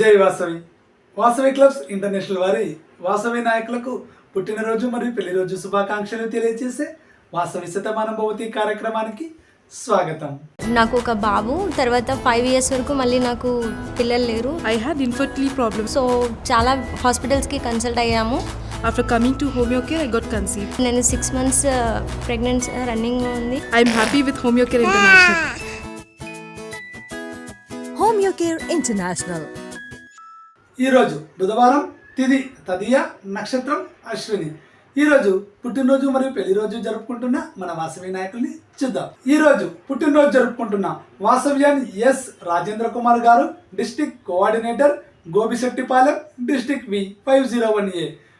జై Vasavi Vasavi clubs international వారి వాసవి నాయకులకు పుట్టినరోజు మరియు పెళ్ళి రోజు శుభాకాంక్షలు తెలియజేసే వాసవి శతమానం భవతి కార్యక్రమానికి స్వాగతం నాకు ఒక బాబు తర్వాత ఫైవ్ ఇయర్స్ వరకు మళ్ళీ నాకు పిల్లలు లేరు I had infertility problems. So చాలా హాస్పిటల్స్కి కన్సల్ట్ అయ్యాము After coming to Homeocare, I got conceived. నేను సిక్స్ మంత్స్ ప్రెగ్నెన్సీ రన్నింగ్ ఉంది I'm happy with Homeocare International. Homeocare International. ఈరోజు బుధవారం తిది తదియ నక్షత్రం అశ్విని. ఈరోజు పుట్టినరోజు మరియు పెళ్ళి రోజు జరుపుకుంటున్న మన వాసవి నాయకుల్ని చూద్దాం. ఈరోజు పుట్టినరోజు జరుపుకుంటున్న వాసవ్యాన్ S. Rajendra Kumar garu district coordinator Gobichettipalayam district V five zero one A.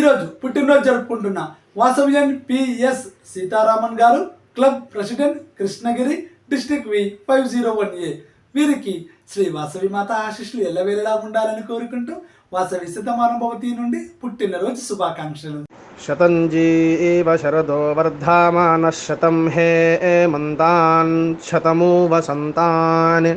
ఈరోజు పుట్టినరోజు జరుపుకుంటున్న Vasavyan PS Sitaraman garu club president Krishnagiri district V five zero one A. వీరికి శ్రీ వాసవి మాత ఆశిష్లు ఎల్లవేళలా ఉండాలని కోరుకుంటూ వాసవి సిద్ధమానుభవతి నుండి పుట్టినరోజు శుభాకాంక్షలు. శతంజీ ఏవ శరదో వర్ధమాన శతం హే మంతాన్ శతమూ వసంతాన్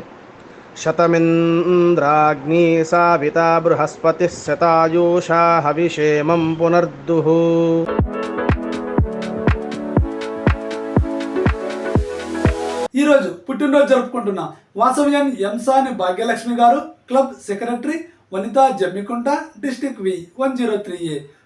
शतमिन्द्राग्नी साविता बृहस्पतिः शतायुषा हविषेमं पुनर्दुः ఈరోజు పుట్టినరోజు జరుపుకుంటున్న వాసవ్యన్ ఎంసాని భాగ్యలక్ష్మి గారు club secretary Vanitha Jammikunta district V one zero three A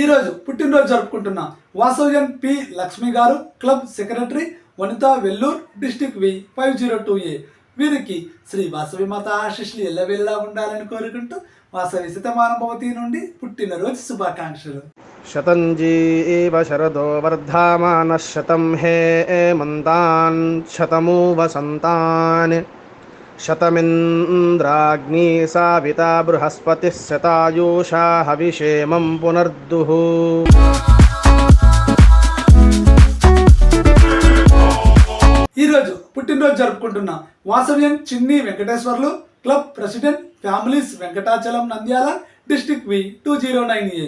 ఈరోజు పుట్టినరోజు జరుపుకుంటున్న Vasavyam P Lakshmi garu club secretary Vanitha Vellore district V five zero two A. వీరికి శ్రీ వాసవి మాత ఆశిష్లు ఎల్లవెల్లా ఉండాలని కోరుకుంటూ వాసవి శతమానభవతి నుండి పుట్టినరోజు శుభాకాంక్షలు. శతంజీ శరదో వర్ధామాన శతం హే మంతాన్ శతము వసంతాన్ शतमिन्द्राग्नी साविता बृहस्पतिः शतायुषा हविषेमं पुनर्दुः ఈరోజు పుట్టినరోజు జరుపుకుంటున్న వాసవ్యం Chinni Venkateswarlu club president families Venkatachalam Nandyal district V two zero nine A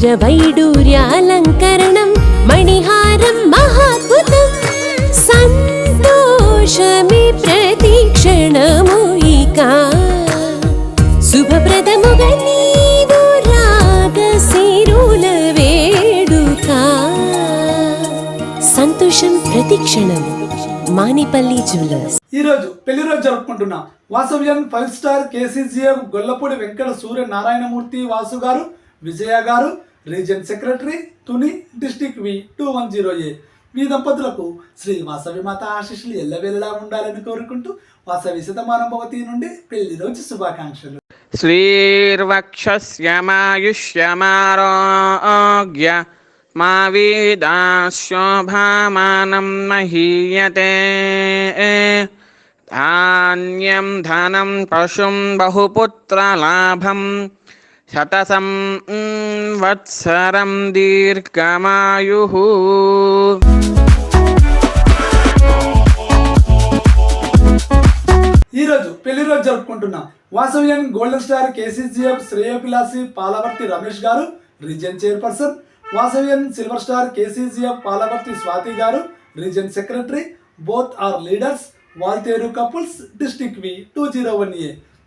వజ్రవైడూర్యాలంకరణం మణిహారం మహాద్భుతం. సంతోషమి ప్రతిక్షణము ఇక. శుభప్రదముగా నీవు రాగశిరుల వేడుక. సంతోషం ప్రతిక్షణం మానిపల్లి జ్యువెలర్స్. ఈరోజు పెళ్ళి రోజు జరుపుకుంటున్నా Vasavyam five star KCGF Gollapudi Venkata Surya Narayanamurthy Vasu garu Vijaya garu region secretary Tuni district V two one zero A. మీ దంపతులకు శ్రీ వాసవి మాత ఆశీస్సులు ఎల్లవేళలా ఉండాలని కోరుకుంటూ వాసవి శతమానంభవతి నుండి పెళ్ళి రోజు శుభాకాంక్షలు. శ్రీర్వక్షమాయుష్యమారోగ్య మా వీదాశోభామానం మహీయతే. ధాన్యం ధనం పశుం బహుపుత్రలాభం శతసం వత్సరం దీర్ఘమాయు. ఈరోజు పెళ్ళి రోజు జరుపుకుంటున్నాం Vasavyan golden star KCGF శ్రేయోపిలాసి Palavarthi Ramesh garu region chairperson Vasavyan silver star KCGF Palavarthi Swathi garu region secretary both are leaders Waltair couples district V two zero one A.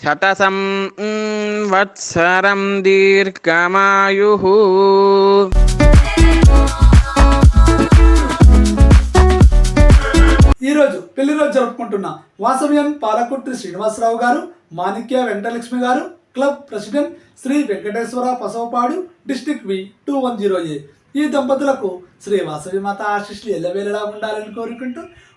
శతసం వత్సరం దీర్ఘమాయు. ఈరోజు పెళ్ళి రోజు జరుపుకుంటున్న వాసవ్యం పాలకుట్రి Srinivasarao garu Manikya Venkatalakshmi garu club president Sri Venkateswara Pasavapadu district V two one zero A. ఈ దంపతులకు శ్రీ వాసవి మాత ఆశిష్లు ఎల్లవేళలా ఉండాలని కోరుకుంటూ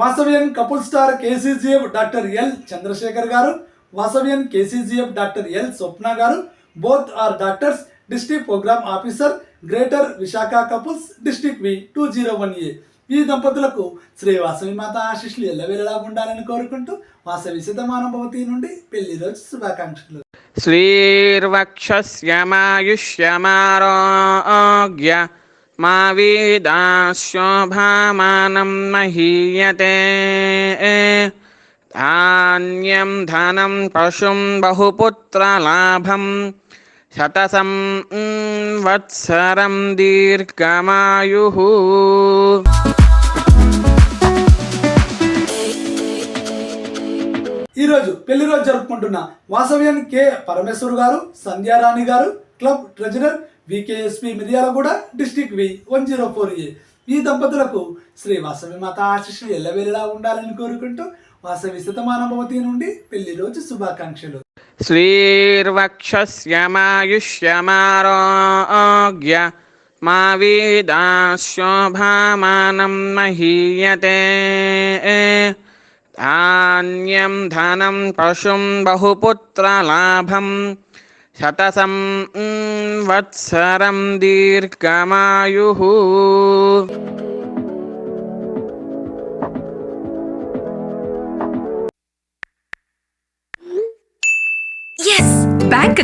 Vasavyan couple star KCGF doctor L Chandrasekhar garu Vasavyan KCGF doctor L Swapna garu both are doctors district program officer greater Visakha couples district V two zero one A. ఈ దంపతులకు శ్రీ వాసవి మాత ఆశీస్సులు ఎల్లవేళలా ఉండాలని కోరుకుంటూ వాసవి సిద్ధమానభవతి నుండి పెళ్ళి రోజు శుభాకాంక్షలు. శ్రీర్వక్ష శ్యామాయుష్యమారోగ్య మా వేదాశోభామానం మహీయతే ధాన్యం ధనం పశుం బహుపుత్రలాభం శతసం వత్సరం దీర్ఘమాయు ఈరోజు పెళ్ళి రోజు జరుపుకుంటున్న వాసవ్యన్ K Parameshwar garu Sandhyarani garu club treasurer VKSP Miryalaguda district V one zero four A. ఈ దంపతులకు శ్రీ వాసవి మాత ఆశీస్సులు ఎల్లవేళలా ఉండాలని కోరుకుంటూ వాసవి శతమానభవతి నుండి పెళ్ళి రోజు శుభాకాంక్షలు. శ్రీర్వక్షమాయుష్యమారోగ్య మా వీదాశోభామానం మహీయతే. ధాన్యం ధనం పశుం బహుపుత్రలాభం శతసం संवत्सरं दीर्घमायुः।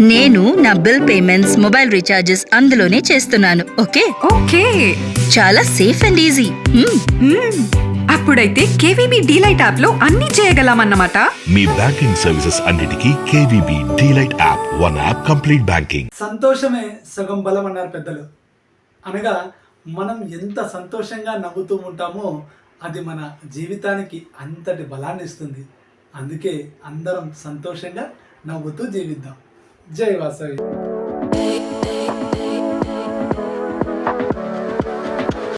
నేను నా బిల్ పేమెంట్స్ మొబైల్ రీఛార్జెస్ అందులోనే చేస్తున్నాను. ఓకే? ఓకే. చాలా సేఫ్ అండ్ ఈజీ. అప్పుడైతే కేవీబీ డీలైట్ యాప్లో అన్ని చేయగలమన్నమాట. మీ బ్యాంకింగ్ సర్వీసెస్ అన్నిటికీ KVB DeLight app one app complete banking. సంతోషమే సగం బలం అన్నారు పెద్దలు. అనగా మనం ఎంత సంతోషంగా నవ్వుతూ ఉంటామో అది మన జీవితానికి అంతటి బలాన్ని ఇస్తుంది అందుకే అందరం సంతోషంగా నవ్వుతూ జీవిద్దాం. జై వాసవి